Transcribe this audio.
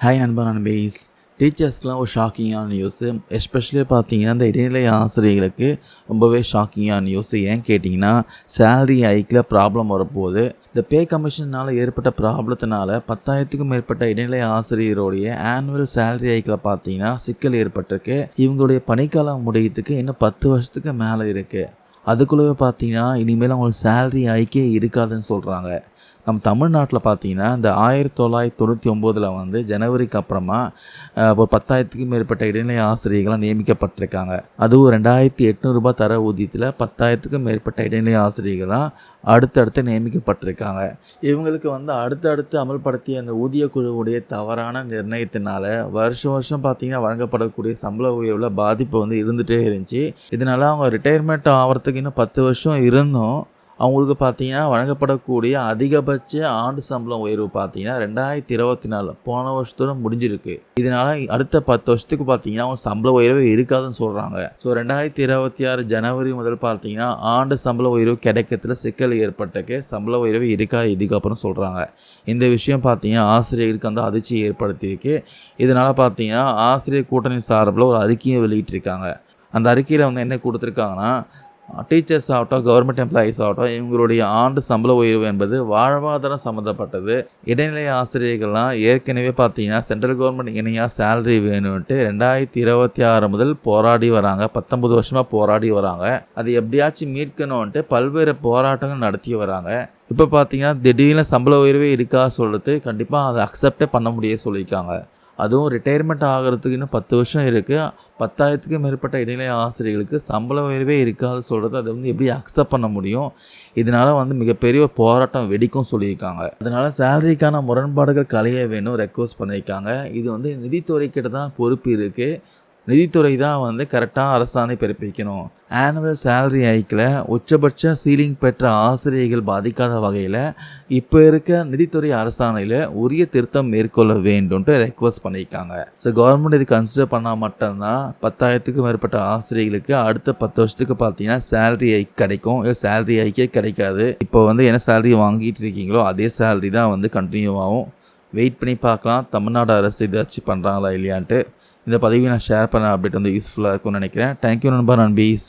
Hi நண்பா நண்பீஸ் டீச்சர்ஸ்க்கெலாம் ஒரு ஷாக்கிங்கான news especially பார்த்தீங்கன்னா இந்த இடைநிலை ஆசிரியர்களுக்கு ரொம்பவே ஷாக்கிங்கான நியூஸ் ஏன் கேட்டிங்கன்னா சேலரி ஹைக்கில் ப்ராப்ளம் வரப்போகுது. இந்த பே கமிஷனால் ஏற்பட்ட ப்ராப்ளத்தினால பத்தாயிரத்துக்கும் மேற்பட்ட இடைநிலை ஆசிரியருடைய ஆனுவல் சேலரி ஹைக்கில் பார்த்தீங்கன்னா சிக்கல் ஏற்பட்டிருக்கு. இவங்களுடைய பணிக்காலம் முடியத்துக்கு இன்னும் பத்து வருஷத்துக்கு மேலே இருக்குது அதுக்குள்ளவே பார்த்தீங்கன்னா இனிமேல் அவங்களுக்கு சேலரி ஹைக்கே இருக்காதுன்னு சொல்கிறாங்க நம்ம தமிழ்நாட்டில் பார்த்தீங்கன்னா இந்த ஆயிரத்தி தொள்ளாயிரத்தி தொண்ணூற்றி ஒம்போதில் வந்து ஜனவரிக்கு அப்புறமா ஒரு பத்தாயிரத்துக்கும் மேற்பட்ட இடைநிலை ஆசிரியர்களாக நியமிக்கப்பட்டிருக்காங்க. அதுவும் ரெண்டாயிரத்தி எட்நூறுபா தர ஊதியத்தில் பத்தாயிரத்துக்கும் மேற்பட்ட இடைநிலை ஆசிரியர்களாக அடுத்தடுத்து நியமிக்கப்பட்டிருக்காங்க. இவங்களுக்கு வந்து அடுத்தடுத்து அமல்படுத்திய அந்த ஊதிய குழுவுடைய தவறான நிர்ணயத்தினால வருஷம் வருஷம் பார்த்தீங்கன்னா வழங்கப்படக்கூடிய சம்பள உயர்வில் பாதிப்பு வந்து இருந்துகிட்டே இருந்துச்சு. இதனால அவங்க ரிட்டையர்மெண்ட் ஆகிறதுக்கு இன்னும் பத்து வருஷம் இருந்தும் அவங்களுக்கு பார்த்தீங்கன்னா வழங்கப்படக்கூடிய அதிகபட்ச ஆண்டு சம்பளம் உயர்வு பார்த்தீங்கன்னா ரெண்டாயிரத்தி இருபத்தி நாலு. போன வருஷத்தோட முடிஞ்சிருக்கு. இதனால அடுத்த பத்து வருஷத்துக்கு பார்த்தீங்கன்னா அவங்க சம்பள உயர்வு இருக்காதுன்னு சொல்கிறாங்க ஸோ ரெண்டாயிரத்தி இருபத்தி ஆறு ஜனவரி முதல் பார்த்தீங்கன்னா ஆண்டு சம்பள உயர்வு கிடைக்கிறதுல சிக்கல் ஏற்பட்டக்கு சம்பள உயர்வு இருக்காது இதுக்கப்புறம் சொல்கிறாங்க இந்த விஷயம் பார்த்தீங்கன்னா ஆசிரியர்களுக்கு வந்து அதிர்ச்சி ஏற்படுத்தியிருக்கு. இதனால் பார்த்தீங்கன்னா ஆசிரியர் கூட்டணி சார்பில் ஒரு அறிக்கையை வெளியிட்டிருக்காங்க. அந்த அறிக்கையில் வந்து என்ன கொடுத்துருக்காங்கன்னா டீச்சர்ஸ் ஆகட்டும் கவர்மெண்ட் எம்ப்ளாயீஸ் ஆகட்டும் இவங்களுடைய ஆண்டு சம்பள உயர்வு என்பது வாழ்வாதாரம் சம்மந்தப்பட்டது இடைநிலை ஆசிரியர்கள்லாம் ஏற்கனவே பார்த்தீங்கன்னா சென்ட்ரல் கவர்மெண்ட் இணையாக சேலரி வேணும்ட்டு ரெண்டாயிரத்தி இருபத்தி ஆறு முதல் போராடி வராங்க. பத்தொன்பது வருஷமாக போராடி வராங்க. அது எப்படியாச்சும் மீட்கணும்ன்ட்டு பல்வேறு போராட்டங்கள் நடத்தி வராங்க. இப்போ பார்த்தீங்கன்னா திடீர்னு சம்பள உயர்வே இருக்கா சொல்கிறது கண்டிப்பாக அதை அக்செப்டே பண்ண முடிய சொல்லியிருக்காங்க. அதுவும் ரிட்டையர்மெண்ட் ஆகிறதுக்கு இன்னும் பத்து வருஷம் இருக்குது பத்தாயிரத்துக்கும் மேற்பட்ட இடைநிலை ஆசிரியர்களுக்கு சம்பள உயர்வே இருக்காது சொல்கிறது அதை வந்து எப்படி அக்செப்ட் பண்ண முடியும்? இதனால் வந்து மிகப்பெரிய ஒரு போராட்டம் வெடிக்கும் சொல்லியிருக்காங்க. அதனால் சேலரிக்கான முரண்பாடுகள் கலைய வேணும் ரெக்வஸ்ட் பண்ணியிருக்காங்க. இது வந்து நிதித்துறைக்கிட்ட தான் பொறுப்பு இருக்குது நிதித்துறை தான் வந்து கரெக்டாக அரசாணை பிறப்பிக்கணும். ஆனுவல் சேலரி ஹைக்கில் உச்சபட்ச சீலிங் பெற்ற ஆசிரியர்கள் பாதிக்காத வகையில் இப்போ இருக்க நிதித்துறை அரசாணையில் உரிய திருத்தம் மேற்கொள்ள வேண்டும்ன்ட்டு ரெக்வஸ்ட் பண்ணியிருக்காங்க. ஸோ கவர்மெண்ட் இது கன்சிடர் பண்ணால் மட்டும்தான் பத்தாயிரத்துக்கும் மேற்பட்ட ஆசிரியர்களுக்கு அடுத்த பத்து வருஷத்துக்கு பார்த்தீங்கன்னா சேலரி ஐக் கிடைக்கும். இல்லை சேலரி ஐக்கே கிடைக்காது. இப்போ வந்து என்ன சேலரி வாங்கிட்டு இருக்கீங்களோ அதே சேலரி தான் வந்து கண்டினியூ ஆகும். வெயிட் பண்ணி பார்க்கலாம். தமிழ்நாடு அரசு இதாச்சும் பண்ணுறாங்களா இல்லையான்ட்டு. இந்த பதிவை நான் ஷேர் பண்ண அப்டேட் வந்து யூஸ்ஃபுல்லாக இருக்கும்னு நினைக்கிறேன். தேங்க்யூ நண்பா பீஸ்